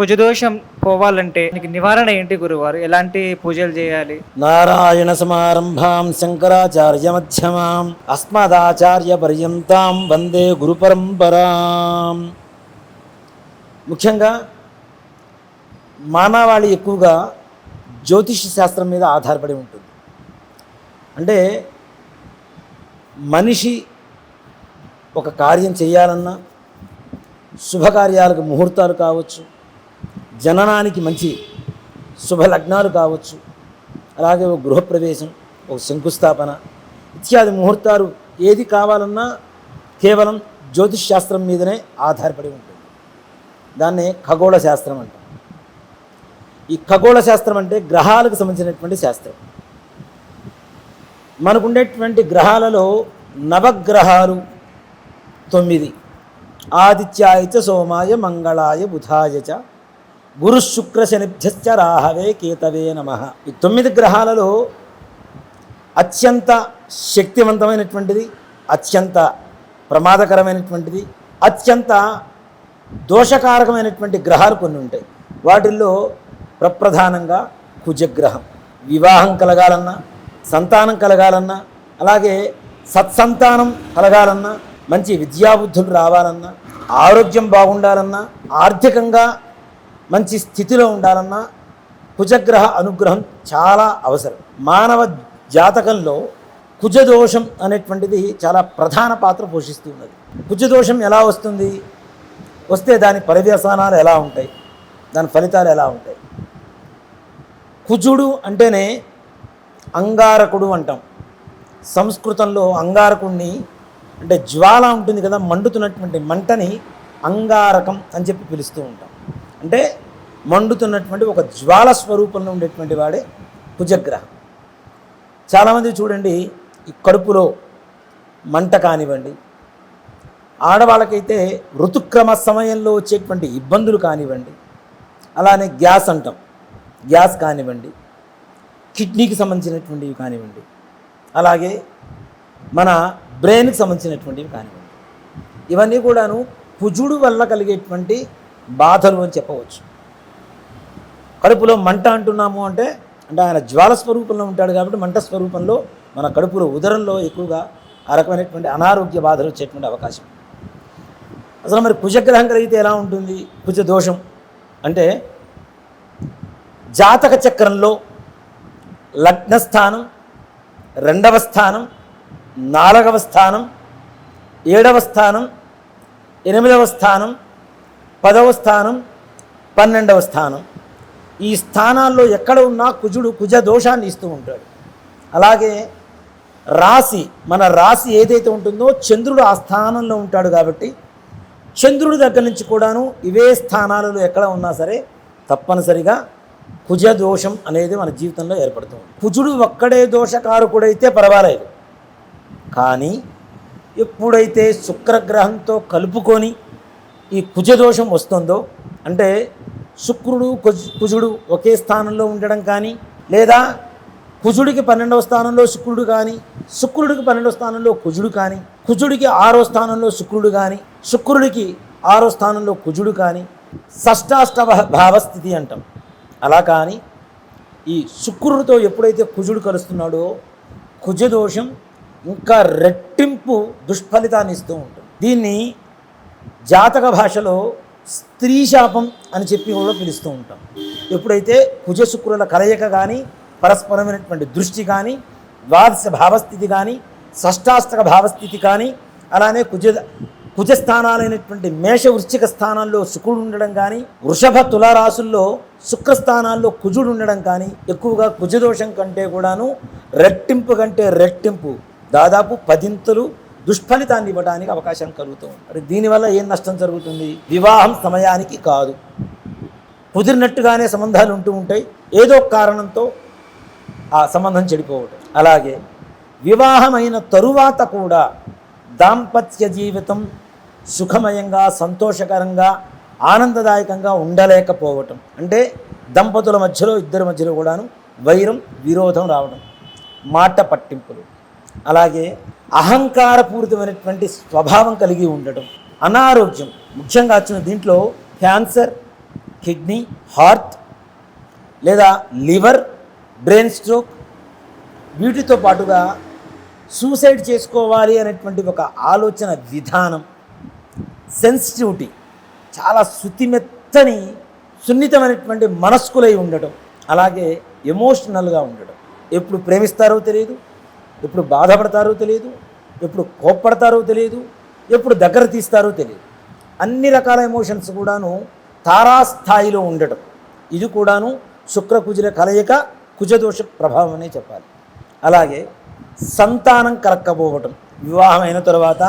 కుజదోషం పోవాలంటే నివారణ ఏంటి గురువారు? ఎలాంటి పూజలు చేయాలి? నారాయణ సమారంభాం శంకరాచార్య మధ్యమాం అస్మదాచార్య పర్యంతాం వందే గురు పరంపరాం. ముఖ్యంగా మానవాళి ఎక్కువగా జ్యోతిష శాస్త్రం మీద ఆధారపడి ఉంటుంది. అంటే మనిషి ఒక కార్యం చేయాలన్నా శుభకార్యాలకు ముహూర్తాలు కావచ్చు జననానికి మంచి శుభలగ్నాలు కావచ్చు. అలాగే ఒక గృహప్రవేశం ఒక శంకుస్థాపన ఇత్యాది ముహూర్తాలు ఏది కావాలన్నా కేవలం జ్యోతిష్ శాస్త్రం మీదనే ఆధారపడి ఉంటుంది. దాన్నే ఖగోళ శాస్త్రం అంటాం ఈ ఖగోళ శాస్త్రం అంటే గ్రహాలకు సంబంధించినటువంటి శాస్త్రం. మనకుండేటువంటి గ్రహాలలో నవగ్రహాలు తొమ్మిది. ఆదిత్యాయ చ సోమాయ మంగళాయ బుధాయ చ గురు శుక్ర శనిభ్యశ్చ రాహవే కేతవే నమ. ఈ తొమ్మిది గ్రహాలలో అత్యంత శక్తివంతమైనటువంటిది అత్యంత ప్రమాదకరమైనటువంటిది అత్యంత దోషకారకమైనటువంటి గ్రహాలు కొన్ని ఉంటాయి. వాటిల్లో ప్రప్రధానంగా కుజగ్రహం. వివాహం కలగాలన్నా సంతానం కలగాలన్నా అలాగే సత్సంతానం కలగాలన్నా మంచి విద్యాబుద్ధులు రావాలన్నా ఆరోగ్యం బాగుండాలన్నా ఆర్థికంగా మంచి స్థితిలో ఉండాలన్నా కుజగ్రహ అనుగ్రహం చాలా అవసరం. మానవ జాతకంలో కుజదోషం అనేటువంటిది చాలా ప్రధాన పాత్ర పోషిస్తూ ఉన్నది. కుజదోషం ఎలా వస్తుంది? వస్తే దాని పర్యవసానాలు ఎలా ఉంటాయి? దాని ఫలితాలు ఎలా ఉంటాయి? కుజుడు అంటేనే అంగారకుడు అంటాం. సంస్కృతంలో అంగారకుడిని అంటే జ్వాల ఉంటుంది కదా మండుతున్నటువంటి మంటని అంగారకం అని చెప్పి పిలుస్తూ ఉంటాం. అంటే మండుతున్నటువంటి ఒక జ్వాల స్వరూపంలో ఉండేటువంటి వాడే కుజగ్రహం చాలామంది చూడండి ఈ కడుపులో మంట కానివ్వండి ఆడవాళ్ళకైతే ఋతుక్రమ సమయంలో వచ్చేటువంటి ఇబ్బందులు కానివ్వండి అలానే గ్యాస్ అంటాం. గ్యాస్ కానివ్వండి కిడ్నీకి సంబంధించినటువంటివి కానివ్వండి అలాగే మన బ్రెయిన్కి సంబంధించినటువంటివి కానివ్వండి. ఇవన్నీ కూడాను కుజుడు వల్ల కలిగేటువంటి బాధలు అని చెప్పవచ్చు. కడుపులో మంట అంటున్నాము అంటే అంటే ఆయన జ్వాల స్వరూపంలో ఉంటాడు కాబట్టి మంట స్వరూపంలో మన కడుపులో ఉదరంలో ఎక్కువగా ఆ రకమైనటువంటి అనారోగ్య బాధలు వచ్చేటువంటి అవకాశం. అసలు మరి కుజగ్రహం కలిగితే ఎలా ఉంటుంది? కుజ దోషం అంటే జాతక చక్రంలో లగ్నస్థానం రెండవ స్థానం నాలుగవ స్థానం ఏడవ స్థానం ఎనిమిదవ స్థానం పదవ స్థానం పన్నెండవ స్థానం. ఈ స్థానాల్లో ఎక్కడ ఉన్నా కుజుడు కుజ దోషాన్ని ఇస్తూ ఉంటాడు. అలాగే రాశి మన రాశి ఏదైతే ఉంటుందో చంద్రుడు ఆ స్థానంలో ఉంటాడు కాబట్టి చంద్రుడి దగ్గర నుంచి కూడాను ఇవే స్థానాలలో ఎక్కడ ఉన్నా సరే తప్పనిసరిగా కుజ దోషం అనేది మన జీవితంలో ఏర్పడుతుంది కుజుడు ఒక్కడే దోషకారకుడైతే పర్వాలేదు. కానీ ఎప్పుడైతే శుక్రగ్రహంతో కలుపుకొని ఈ కుజదోషం వస్తుందో అంటే శుక్రుడు కుజుడు ఒకే స్థానంలో ఉండడం కానీ లేదా కుజుడికి పన్నెండవ స్థానంలో శుక్రుడు కానీ శుక్రుడికి పన్నెండవ స్థానంలో కుజుడు కానీ కుజుడికి ఆరో స్థానంలో శుక్రుడు కానీ శుక్రుడికి ఆరో స్థానంలో కుజుడు కానీ షష్టాష్టవ భావస్థితి అంటాం. అలా కానీ ఈ శుక్రుడితో ఎప్పుడైతే కుజుడు కలుస్తున్నాడో కుజదోషం ఇంకా రెట్టింపు దుష్ఫలితాన్ని ఇస్తూ ఉంటుంది. దీన్ని జాతక భాషలో స్త్రీ శాపం అని చెప్పి కూడా పిలుస్తూ ఉంటాం. ఎప్పుడైతే కుజశుక్రుల కలయిక కానీ పరస్పరమైనటువంటి దృష్టి కానీ ద్వాదశ భావస్థితి కానీ షష్టాష్టక భావస్థితి కానీ అలానే కుజ కుజస్థానాలైనటువంటి మేష వృశ్చిక స్థానాల్లో శుక్రుడు ఉండడం కానీ వృషభ తులారాశుల్లో శుక్రస్థానాల్లో కుజుడు ఉండడం కానీ ఎక్కువగా కుజదోషం కంటే కూడాను రెట్టింపు కంటే రెట్టింపు. దాదాపు పదింతలు దుష్ఫలితాన్ని ఇవ్వడానికి అవకాశం కలుగుతుంది. మరి దీనివల్ల ఏం నష్టం జరుగుతుంది? వివాహం సమయానికి కాదు. కుదిరినట్టుగానే సంబంధాలు ఉంటూ ఉంటాయి. ఏదో కారణంతో ఆ సంబంధం చెడిపోవటం. అలాగే వివాహమైన తరువాత కూడా దాంపత్య జీవితం సుఖమయంగా సంతోషకరంగా ఆనందదాయకంగా ఉండలేకపోవటం. అంటే దంపతుల మధ్యలో ఇద్దరి మధ్యలో కూడాను వైరం విరోధం రావడం మాట పట్టింపులు. అలాగే అహంకారపూరితమైనటువంటి స్వభావం కలిగి ఉండటం అనారోగ్యం ముఖ్యంగా వచ్చిన దీంట్లో క్యాన్సర్ కిడ్నీ హార్ట్ లేదా లివర్ బ్రెయిన్ స్ట్రోక్ వీటితో పాటుగా సూసైడ్ చేసుకోవాలి అనేటువంటి ఒక ఆలోచన విధానం సెన్సిటివిటీ చాలా శృతిమెత్తని సున్నితమైనటువంటి మనస్కులై ఉండటం అలాగే ఎమోషనల్గా ఉండడం ఎప్పుడు ప్రేమిస్తారో తెలియదు ఎప్పుడు బాధపడతారో తెలియదు ఎప్పుడు కోప్పడతారో తెలియదు ఎప్పుడు దగ్గర తీస్తారో తెలియదు. అన్ని రకాల ఎమోషన్స్ కూడాను తారాస్థాయిలో ఉండటం. ఇది కూడాను శుక్రకుజుల కలయిక కుజదోష ప్రభావం అనే చెప్పాలి. అలాగే సంతానం కలక్కబోవటం వివాహం అయిన తర్వాత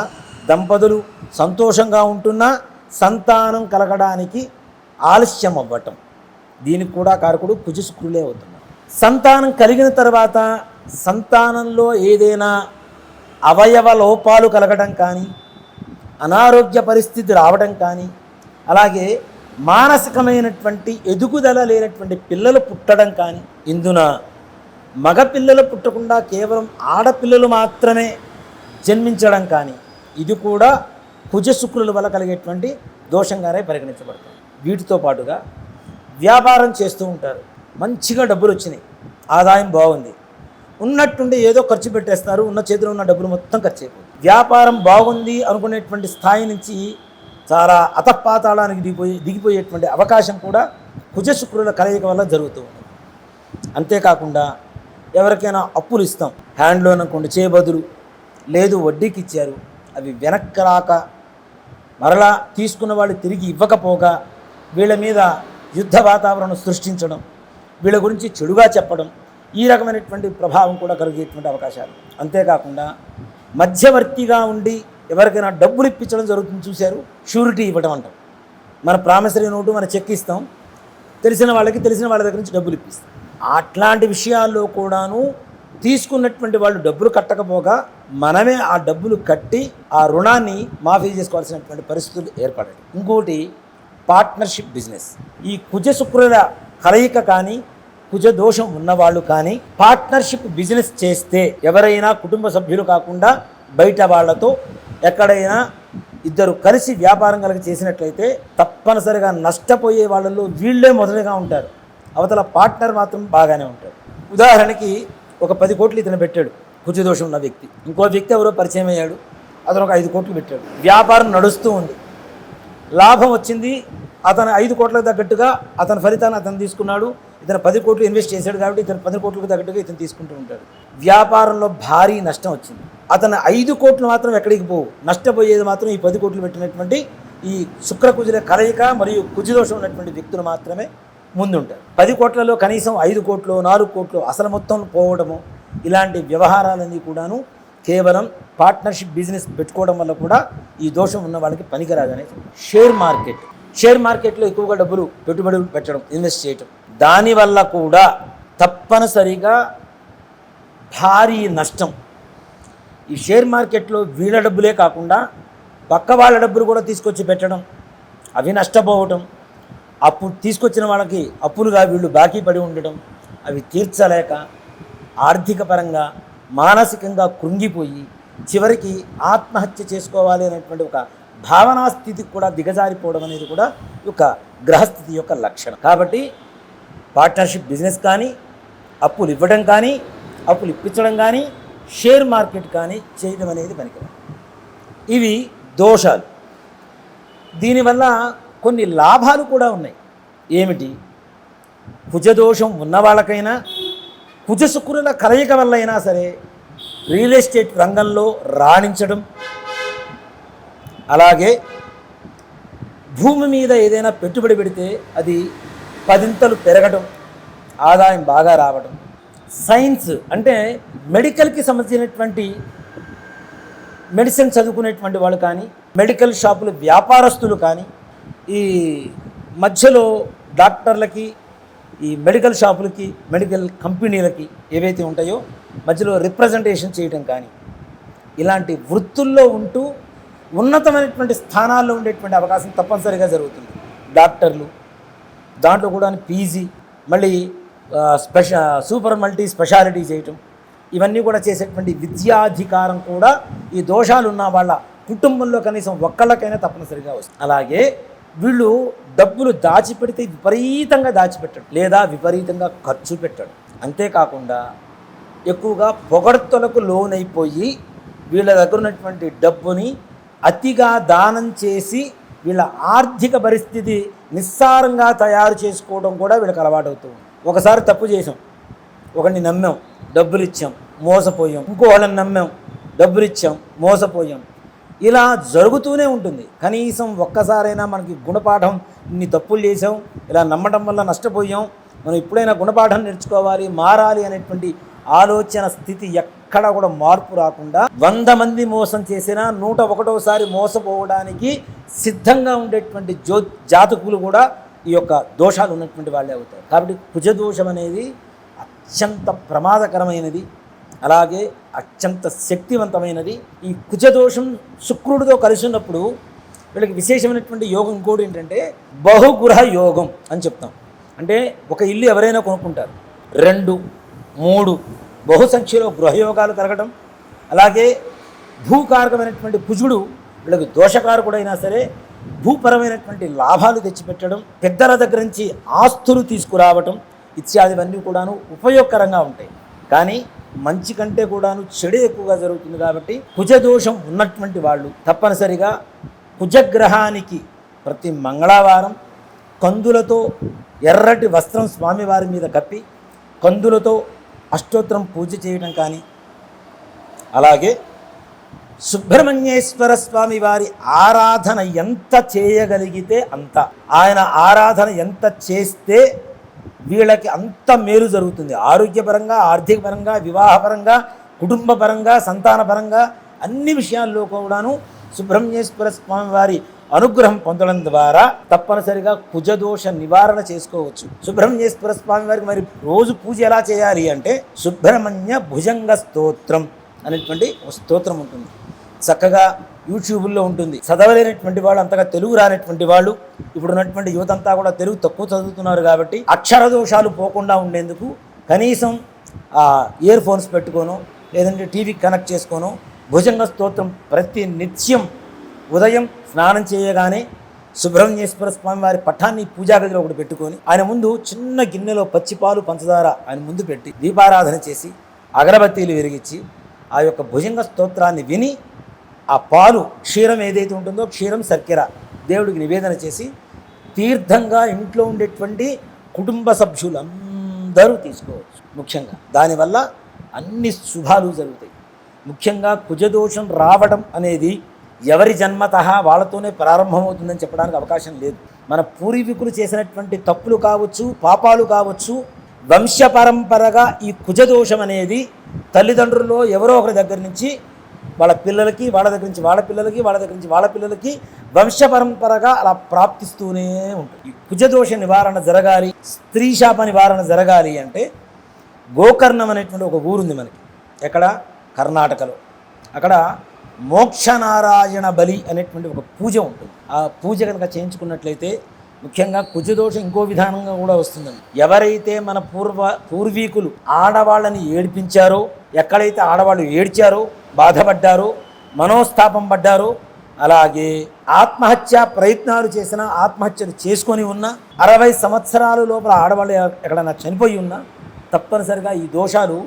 దంపతులు సంతోషంగా ఉంటున్నా సంతానం కలగడానికి ఆలస్యం అవ్వటం దీనికి కూడా కారకుడు కుజశుక్రులే అవుతాం సంతానం కలిగిన తర్వాత సంతానంలో ఏదైనా అవయవ లోపాలు కలగడం కానీ అనారోగ్య పరిస్థితి రావడం కానీ అలాగే మానసికమైనటువంటి ఎదుగుదల లేనటువంటి పిల్లలు పుట్టడం కానీ ఇందున మగ పిల్లలు పుట్టకుండా కేవలం ఆడపిల్లలు మాత్రమే జన్మించడం కానీ ఇది కూడా కుజశుక్రుల వల్ల కలిగేటువంటి దోషంగానే పరిగణించబడుతుంది. వీటితో పాటుగా వ్యాపారం చేస్తూ ఉంటారు. మంచిగా డబ్బులు వచ్చినాయి. ఆదాయం బాగుంది. ఉన్నట్టుండి ఏదో ఖర్చు పెట్టేస్తారు. ఉన్న చేతిలో ఉన్న డబ్బులు మొత్తం ఖర్చు అయిపోతుంది. వ్యాపారం బాగుంది అనుకునేటువంటి స్థాయి నుంచి చాలా అతపాతాళానికి దిగిపోయి దిగిపోయేటువంటి అవకాశం కూడా కుజశుక్రుల కలయిక వల్ల జరుగుతూ ఉంది. అంతేకాకుండా ఎవరికైనా అప్పులు ఇస్తాం. హ్యాండ్ లోన్ అనుకోండి చేయబదులు లేదు వడ్డీకి ఇచ్చారు. అవి వెనక్కి రాక మరలా తీసుకున్న వాళ్ళు తిరిగి ఇవ్వకపోగా వీళ్ళ మీద యుద్ధ వాతావరణం సృష్టించడం వీళ్ళ గురించి చెడుగా చెప్పడం ఈ రకమైనటువంటి ప్రభావం కూడా కలిగేటువంటి అవకాశాలు. అంతేకాకుండా మధ్యవర్తిగా ఉండి ఎవరికైనా డబ్బులు ఇప్పించడం జరుగుతుంది చూశారు షూరిటీ ఇవ్వడం అంటాం మన ప్రామిసరీ నోటు మన చెక్ ఇస్తాం తెలిసిన వాళ్ళకి తెలిసిన వాళ్ళ దగ్గర నుంచి డబ్బులు ఇప్పిస్తాం. అట్లాంటి విషయాల్లో కూడాను తీసుకున్నటువంటి వాళ్ళు డబ్బులు కట్టకపోగా మనమే ఆ డబ్బులు కట్టి ఆ రుణాన్ని మాఫీ చేసుకోవాల్సినటువంటి పరిస్థితులు ఏర్పడాయి. ఇంకోటి పార్ట్నర్షిప్ బిజినెస్ ఈ కుజ శుక్రుల కలయిక కానీ కుజదోషం ఉన్నవాళ్ళు కానీ పార్ట్నర్షిప్ బిజినెస్ చేస్తే ఎవరైనా కుటుంబ సభ్యులు కాకుండా బయట వాళ్ళతో ఎక్కడైనా ఇద్దరు కలిసి వ్యాపారం కనుక చేసినట్లయితే తప్పనిసరిగా నష్టపోయే వాళ్ళల్లో వీళ్ళే మొదలుగా ఉంటారు. అవతల పార్ట్నర్ మాత్రం బాగానే ఉంటారు. ఉదాహరణకి ఒక పది కోట్లు ఇతను పెట్టాడు కుజదోషం ఉన్న వ్యక్తి. ఇంకో వ్యక్తి ఎవరో పరిచయం అయ్యాడు అతను ఒక ఐదు కోట్లు పెట్టాడు. వ్యాపారం నడుస్తూ ఉంది. లాభం వచ్చింది అతను ఐదు కోట్లకు తగ్గట్టుగా అతని ఫలితాన్ని అతను తీసుకున్నాడు. ఇతను పది కోట్లు ఇన్వెస్ట్ చేశాడు కాబట్టి ఇతను పది కోట్లకు తగ్గట్టుగా ఇతను తీసుకుంటూ ఉంటాడు. వ్యాపారంలో భారీ నష్టం వచ్చింది. అతను ఐదు కోట్లు మాత్రం ఎక్కడికి పోవు. నష్టపోయేది మాత్రం ఈ పది కోట్లు పెట్టినటువంటి ఈ శుక్రకుజుల కలయిక మరియు కుజదోషం ఉన్నటువంటి వ్యక్తులు మాత్రమే ముందుంటారు. పది కోట్లలో కనీసం ఐదు కోట్లు నాలుగు కోట్లు అసలు మొత్తం పోవడము ఇలాంటి వ్యవహారాలన్నీ కూడాను కేవలం పార్ట్నర్షిప్ బిజినెస్ పెట్టుకోవడం వల్ల కూడా ఈ దోషం ఉన్న వాళ్ళకి పనికిరాదనే షేర్ మార్కెట్. షేర్ మార్కెట్లో ఎక్కువగా డబ్బులు పెట్టుబడులు పెట్టడం ఇన్వెస్ట్ చేయటం. దానివల్ల కూడా తప్పనిసరిగా భారీ నష్టం. ఈ షేర్ మార్కెట్లో వీళ్ళ డబ్బులే కాకుండా పక్క వాళ్ళ డబ్బులు కూడా తీసుకొచ్చి పెట్టడం అవి నష్టపోవటం అప్పు తీసుకొచ్చిన వాళ్ళకి అప్పులుగా వీళ్ళు బాకీ పడి ఉండటం అవి తీర్చలేక ఆర్థిక పరంగా మానసికంగా కృంగిపోయి చివరికి ఆత్మహత్య చేసుకోవాలి అనేటువంటి ఒక భావనా స్థితికి కూడా దిగజారిపోవడం అనేది కూడా ఒక యొక్క గ్రహస్థితి యొక్క లక్షణం. కాబట్టి పార్ట్నర్షిప్ బిజినెస్ కానీ అప్పులు ఇవ్వడం కానీ అప్పులు ఇప్పించడం కానీ షేర్ మార్కెట్ కానీ చేయడం అనేది పనికి ఇవి దోషాలు. దీనివల్ల కొన్ని లాభాలు కూడా ఉన్నాయి. ఏమిటి? కుజదోషం ఉన్న వాళ్ళకైనా కుజశుక్రుల కలయిక వల్ల అయినా సరే రియల్ ఎస్టేట్ రంగంలో రాణించడం అలాగే భూమి మీద ఏదైనా పెట్టుబడి పెడితే అది పదింతలు పెరగడం ఆదాయం బాగా రావడం సైన్స్ అంటే మెడికల్కి సంబంధించినటువంటి మెడిసిన్ చదువుకునేటువంటి వాళ్ళు కానీ మెడికల్ షాపులు వ్యాపారస్తులు కానీ ఈ మధ్యలో డాక్టర్లకి ఈ మెడికల్ షాపులకి మెడికల్ కంపెనీలకి ఏవైతే ఉంటాయో మధ్యలో రిప్రజెంటేషన్ చేయడం కానీ ఇలాంటి వృత్తుల్లో ఉంటూ ఉన్నతమైనటువంటి స్థానాల్లో ఉండేటువంటి అవకాశం తప్పనిసరిగా జరుగుతుంది. డాక్టర్లు దాంట్లో కూడా పీజీ మళ్ళీ స్పెష సూపర్ మల్టీ స్పెషాలిటీ చేయటం ఇవన్నీ కూడా చేసేటువంటి విద్యాధికారం కూడా ఈ దోషాలు ఉన్న వాళ్ళ కుటుంబంలో కనీసం ఒక్కళ్ళకైనా తప్పనిసరిగా వస్తుంది. అలాగే వీళ్ళు డబ్బులు దాచిపెడితే విపరీతంగా దాచిపెట్టడు లేదా విపరీతంగా ఖర్చు పెట్టడు. అంతేకాకుండా ఎక్కువగా పొగడ్తలకు లోనైపోయి వీళ్ళ దగ్గర ఉన్నటువంటి డబ్బుని అతిగా దానం చేసి వీళ్ళ ఆర్థిక పరిస్థితి నిస్సారంగా తయారు చేసుకోవడం కూడా వీళ్ళకి అలవాటవుతుంది ఒకసారి తప్పు చేసాం ఒకరిని నమ్మాం. డబ్బులు ఇచ్చాం మోసపోయాం. ఇంకో వాళ్ళని నమ్మాం. డబ్బులు ఇచ్చాం మోసపోయాం. ఇలా జరుగుతూనే ఉంటుంది. కనీసం ఒక్కసారైనా మనకి గుణపాఠం ఇన్ని తప్పులు చేసాం ఇలా నమ్మటం వల్ల నష్టపోయాం. మనం ఎప్పుడైనా గుణపాఠం నేర్చుకోవాలి మారాలి అనేటువంటి ఆలోచన స్థితి ఎక్కడా కూడా మార్పు రాకుండా వంద మంది మోసం చేసినా నూట ఒకటోసారి మోసపోవడానికి సిద్ధంగా ఉండేటువంటి జో జాతకులు కూడా ఈ యొక్క దోషాలు ఉన్నటువంటి వాళ్ళే అవుతారు. కాబట్టి కుజదోషం అనేది అత్యంత ప్రమాదకరమైనది. అలాగే అత్యంత శక్తివంతమైనది. ఈ కుజదోషం శుక్రుడితో కలిసి ఉన్నప్పుడు వీళ్ళకి విశేషమైనటువంటి యోగం కూడా ఏంటంటే బహుగృహ యోగం అని చెప్తాం. అంటే ఒక ఇల్లు ఎవరైనా కొనుక్కుంటారు. రెండు మూడు బహుసంఖ్యలో గృహయోగాలు కలగడం అలాగే భూకారకమైనటువంటి భుజుడు వీళ్ళకి దోషకారకుడైనా సరే భూపరమైనటువంటి లాభాలు తెచ్చిపెట్టడం పెద్దల దగ్గర నుంచి ఆస్తులు తీసుకురావటం ఇత్యాదివన్నీ కూడాను ఉపయోగకరంగా ఉంటాయి. కానీ మంచి కంటే కూడాను చెడు ఎక్కువగా జరుగుతుంది కాబట్టి కుజదోషం ఉన్నటువంటి వాళ్ళు తప్పనిసరిగా కుజగ్రహానికి ప్రతి మంగళవారం కందులతో ఎర్రటి వస్త్రం స్వామివారి మీద కప్పి కందులతో అష్టోత్తరం పూజ చేయడం కానీ అలాగే సుబ్రహ్మణ్యేశ్వర స్వామి వారి ఆరాధన ఎంత చేయగలిగితే అంత. ఆయన ఆరాధన ఎంత చేస్తే వీళ్ళకి అంత మేలు జరుగుతుంది. ఆరోగ్యపరంగా ఆర్థికపరంగా వివాహపరంగా కుటుంబపరంగా సంతానపరంగా అన్ని విషయాల్లో కూడాను సుబ్రహ్మణ్యేశ్వర స్వామి వారి అనుగ్రహం పొందడం ద్వారా తప్పనిసరిగా కుజదోష నివారణ చేసుకోవచ్చు. సుబ్రహ్మణ్యేశ్వర స్వామి వారికి మరి రోజు పూజ ఎలా చేయాలి అంటే సుబ్రహ్మణ్య భుజంగ స్తోత్రం అనేటువంటి ఒక స్తోత్రం ఉంటుంది. చక్కగా యూట్యూబ్లో ఉంటుంది. చదవలేనటువంటి వాళ్ళు అంతగా తెలుగు రానటువంటి వాళ్ళు ఇప్పుడు ఉన్నటువంటి యువత అంతా కూడా తెలుగు తక్కువ చదువుతున్నారు కాబట్టి అక్షర దోషాలు పోకుండా ఉండేందుకు కనీసం ఇయర్ ఫోన్స్ పెట్టుకోను లేదంటే టీవీకి కనెక్ట్ చేసుకోను భుజంగ స్తోత్రం ప్రతి నిత్యం ఉదయం స్నానం చేయగానే సుబ్రహ్మణ్యేశ్వర స్వామి వారి పఠాన్ని పూజా గదిలో ఒకటి పెట్టుకొని ఆయన ముందు చిన్న గిన్నెలో పచ్చిపాలు పంచదార ఆయన ముందు పెట్టి దీపారాధన చేసి అగరబత్తీలు విరిగించి ఆ యొక్క భుజంగ స్తోత్రాన్ని విని ఆ పాలు క్షీరం ఏదైతే ఉంటుందో క్షీరం చక్కెర దేవుడికి నివేదన చేసి తీర్థంగా ఇంట్లో ఉండేటువంటి కుటుంబ సభ్యులందరూ తీసుకోవచ్చు ముఖ్యంగా. దానివల్ల అన్ని శుభాలు జరుగుతాయి. ముఖ్యంగా కుజదోషం రావడం అనేది ఎవరి జన్మత వాళ్ళతోనే ప్రారంభమవుతుందని చెప్పడానికి అవకాశం లేదు. మన పూర్వీకులు చేసినటువంటి తప్పులు కావచ్చు పాపాలు కావచ్చు వంశ పరంపరగా ఈ కుజదోషం అనేది తల్లిదండ్రుల్లో ఎవరో ఒకరి దగ్గర నుంచి వాళ్ళ పిల్లలకి వాళ్ళ దగ్గర నుంచి వాళ్ళ పిల్లలకి వాళ్ళ దగ్గర నుంచి వాళ్ళ పిల్లలకి వంశ పరంపరగా అలా ప్రాప్తిస్తూనే ఉంటుంది ఈ కుజదోష నివారణ జరగాలి స్త్రీ శాప నివారణ జరగాలి అంటే గోకర్ణం అనేటువంటి ఒక ఊరుంది మనకి. ఎక్కడ? కర్ణాటకలో. అక్కడ మోక్షనారాయణ బలి అనేటువంటి ఒక పూజ ఉంటుంది. ఆ పూజ కనుక చేయించుకున్నట్లయితే ముఖ్యంగా కుజదోషం ఇంకో విధానంగా కూడా వస్తుందండి. ఎవరైతే మన పూర్వ పూర్వీకులు ఆడవాళ్ళని ఏడిపించారో ఎక్కడైతే ఆడవాళ్ళు ఏడ్చారో బాధపడ్డారో మనోస్తాపం పడ్డారో అలాగే ఆత్మహత్య ప్రయత్నాలు చేసిన ఆత్మహత్యలు చేసుకొని ఉన్న అరవై సంవత్సరాల లోపల ఆడవాళ్ళు ఎక్కడైనా చనిపోయి ఉన్నా తప్పనిసరిగా ఈ దోషాలు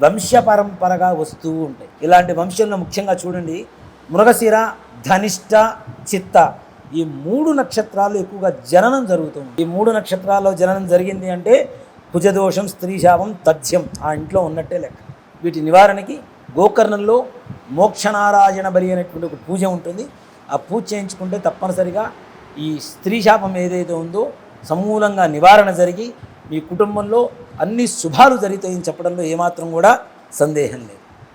వంశపరంపరగా వస్తూ ఉంటాయి. ఇలాంటి వంశంలో ముఖ్యంగా చూడండి మృగశిర ధనిష్ట చిత్త ఈ మూడు నక్షత్రాలు ఎక్కువగా జననం జరుగుతుంది ఈ మూడు నక్షత్రాల్లో జననం జరిగింది అంటే కుజదోషం స్త్రీశాపం తథ్యం ఆ ఇంట్లో ఉన్నట్టే లెక్క. వీటి నివారణకి గోకర్ణంలో మోక్షనారాయణ బలి అనేటువంటి ఒక పూజ ఉంటుంది. ఆ పూజ చేయించుకుంటే తప్పనిసరిగా ఈ స్త్రీ శాపం ఏదైతే ఉందో సమూలంగా నివారణ జరిగి మీ కుటుంబంలో అన్ని శుభాలు జరుగుతాయని చెప్పడంలో ఏమాత్రం కూడా సందేహం లేదు.